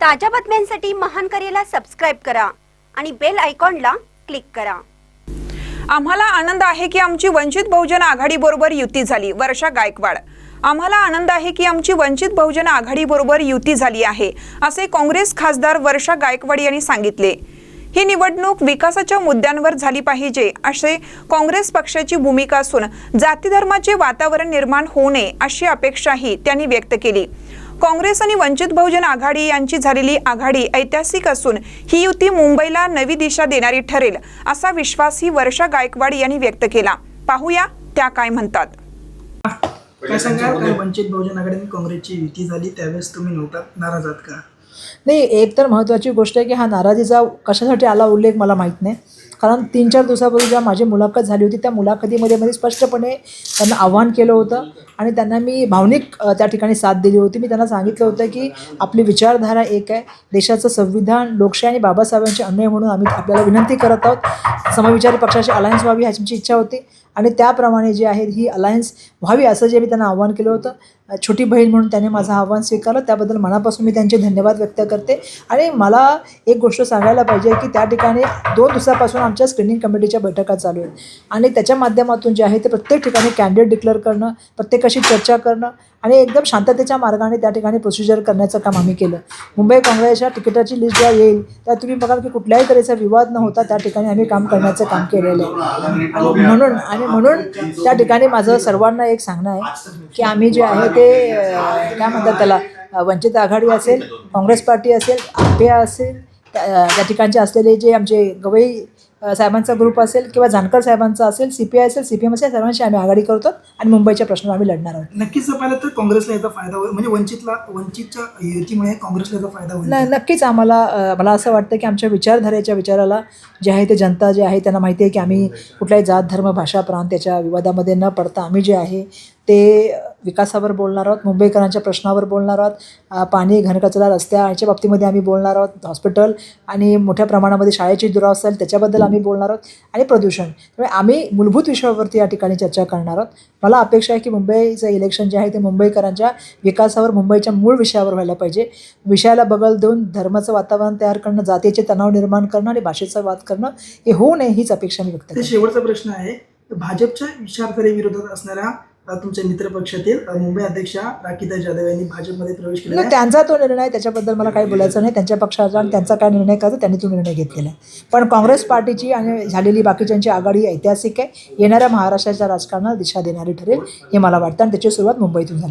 ताज्या बातम्यांसाठी महान करेला सबस्क्राईब करा आणि बेल आयकॉनला क्लिक करा. आम्हाला आनंद आहे की आमची वंचित बहुजन आघाडीबरोबर युती झाली वर्षा गायकवाड. आम्हाला आनंद आहे की आमची वंचित बहुजन आघाडीबरोबर युती झाली आहे असे काँग्रेस खासदार वर्षा गायकवाड यांनी सांगितले. ही निवडणूक विकासाच्या मुद्द्यांवर झाली पाहिजे असे काँग्रेस पक्षाची भूमिका असून जाती धर्माचे वातावरण निर्माण होऊ नये अशी अपेक्षाही त्यांनी व्यक्त केली. काँग्रेस आणि वंचित बहुजन आघाडी यांची झालेली आघाडी ऐतिहासिक असून ही युती मुंबईला नवी दिशा देणारी ठरेल असा विश्वासही वर्षा गायकवाड यांनी व्यक्त केला. पाहूया त्या काय म्हणतात. काय सांगाल? काय वंचित बहुजन आघाडी आणि काँग्रेसची युती झाली त्यावेळेस तुम्ही नव्हता नाराज आहात का? नाही एक तर महत्त्वाची गोष्ट आहे की हा नाराजीचा कशासाठी आला उल्लेख मला माहीत नाही. कारण तीन चार दिवसापूर्वी जेव्हा माझी मुलाखत झाली होती त्या मुलाखतीमध्ये मध्ये स्पष्टपणे त्यांना आव्हान केलं होतं आणि त्यांना मी भावनिक त्या ठिकाणी साथ दिली होती. मी त्यांना सांगितलं होतं की आपली विचारधारा एक आहे. देशाचं संविधान लोकशाही आणि बाबासाहेबांचे अन्याय म्हणून आम्ही आपल्याला विनंती करत आहोत. समविचारी पक्षाची अलायन्स व्हावी ह्याची आमची इच्छा होती. आणि त्याप्रमाणे जे आहे ही अलायन्स व्हावी असं जे मी त्यांना आव्हान केलं होतं. छोटी बहीण म्हणून त्याने माझं आव्हान स्वीकारलं. त्याबद्दल मनापासून मी त्यांचे धन्यवाद व्यक्त करते. आणि मला एक गोष्ट सांगायला पाहिजे की त्या ठिकाणी दोन दिवसापासून आमच्या स्क्रीनिंग कमिटीच्या बैठका चालू आहेत. आणि त्याच्या माध्यमातून जे आहे ते प्रत्येक ठिकाणी कॅन्डिडेट डिक्लेअर करणं प्रत्येकाशी चर्चा करणं आणि एकदम शांततेच्या मार्गाने त्या ठिकाणी प्रोसिजर करण्याचं काम आम्ही केलं. मुंबई काँग्रेसच्या तिकिटाची लिस्ट जेव्हा येईल त्या तुम्ही बघाल की कुठल्याही तऱ्हेचा विवाद न होता त्या ठिकाणी आम्ही काम करण्याचं काम केलेलं आहे. आणि म्हणून आणि म्हणून त्या ठिकाणी माझं सर्वांना एक सांगणं आहे की आम्ही जे आहे ते काय म्हणतात त्याला वंचित आघाडी असेल काँग्रेस पार्टी असेल आपे असेल त्या ठिकाणचे असलेले जे आमचे गवई साहेबांचा ग्रुप असेल किंवा जानकर साहेबांचा असेल सी पी आय असेल सी पी एम असेल सर्वांशी आम्ही आघाडी करतो आणि मुंबईच्या प्रश्नावर आम्ही लढणार आहोत. नक्कीच पाहिलं तर काँग्रेसला याचा फायदा होईल. म्हणजे वंचितला वंचितच्या युतीमुळे काँग्रेसला याचा फायदा होईल. नाही नक्कीच आम्हाला मला असं वाटतं की आमच्या विचारधारेच्या विचाराला जे आहे ते जनता जे आहे त्यांना माहिती आहे की आम्ही कुठल्याही जात धर्म भाषा प्रांत याच्या विवादामध्ये न पडता आम्ही जे आहे ते विकासावर बोलणार आहोत मुंबईकरांच्या प्रश्नावर बोलणार आहोत पाणी घनकचरा रस्त्या याच्या बाबतीमध्ये आम्ही बोलणार आहोत हॉस्पिटल आणि मोठ्या प्रमाणामध्ये शाळेची दुरावस्था त्याच्याबद्दल आम्ही बोलणार आहोत आणि प्रदूषण. त्यामुळे आम्ही मूलभूत विषयावरती या ठिकाणी चर्चा करणार आहोत. मला अपेक्षा आहे की मुंबईचं इलेक्शन जे आहे ते मुंबईकरांच्या विकासावर मुंबईच्या मूळ विषयावर व्हायला पाहिजे. विषयाला बगल देऊन धर्माचं वातावरण तयार करणं जातीचे तणाव निर्माण करणं आणि भाषेचा वाद करणं हे होऊ नये हीच अपेक्षा मी व्यक्त शेवटचा प्रश्न आहे. भाजपच्या विचारधारे विरोधात असणाऱ्या तुमच्या मित्रपक्षातील मुंबई अध्यक्षा राखीताई जाधव यांनी भाजपमध्ये प्रवेश आहे. त्यांचा तो निर्णय त्याच्याबद्दल मला काही बोलायचं नाही. त्यांच्या पक्षाचा आणि त्यांचा काय निर्णय करायचा त्यांनी तो निर्णय घेतलेला आहे. पण काँग्रेस पार्टीची आणि झालेली बाकीच्यांची आघाडी ऐतिहासिक आहे. येणाऱ्या महाराष्ट्राच्या राजकारणाला दिशा देणारी ठरेल हे मला वाटतं. आणि त्याची सुरुवात मुंबईतून झाली.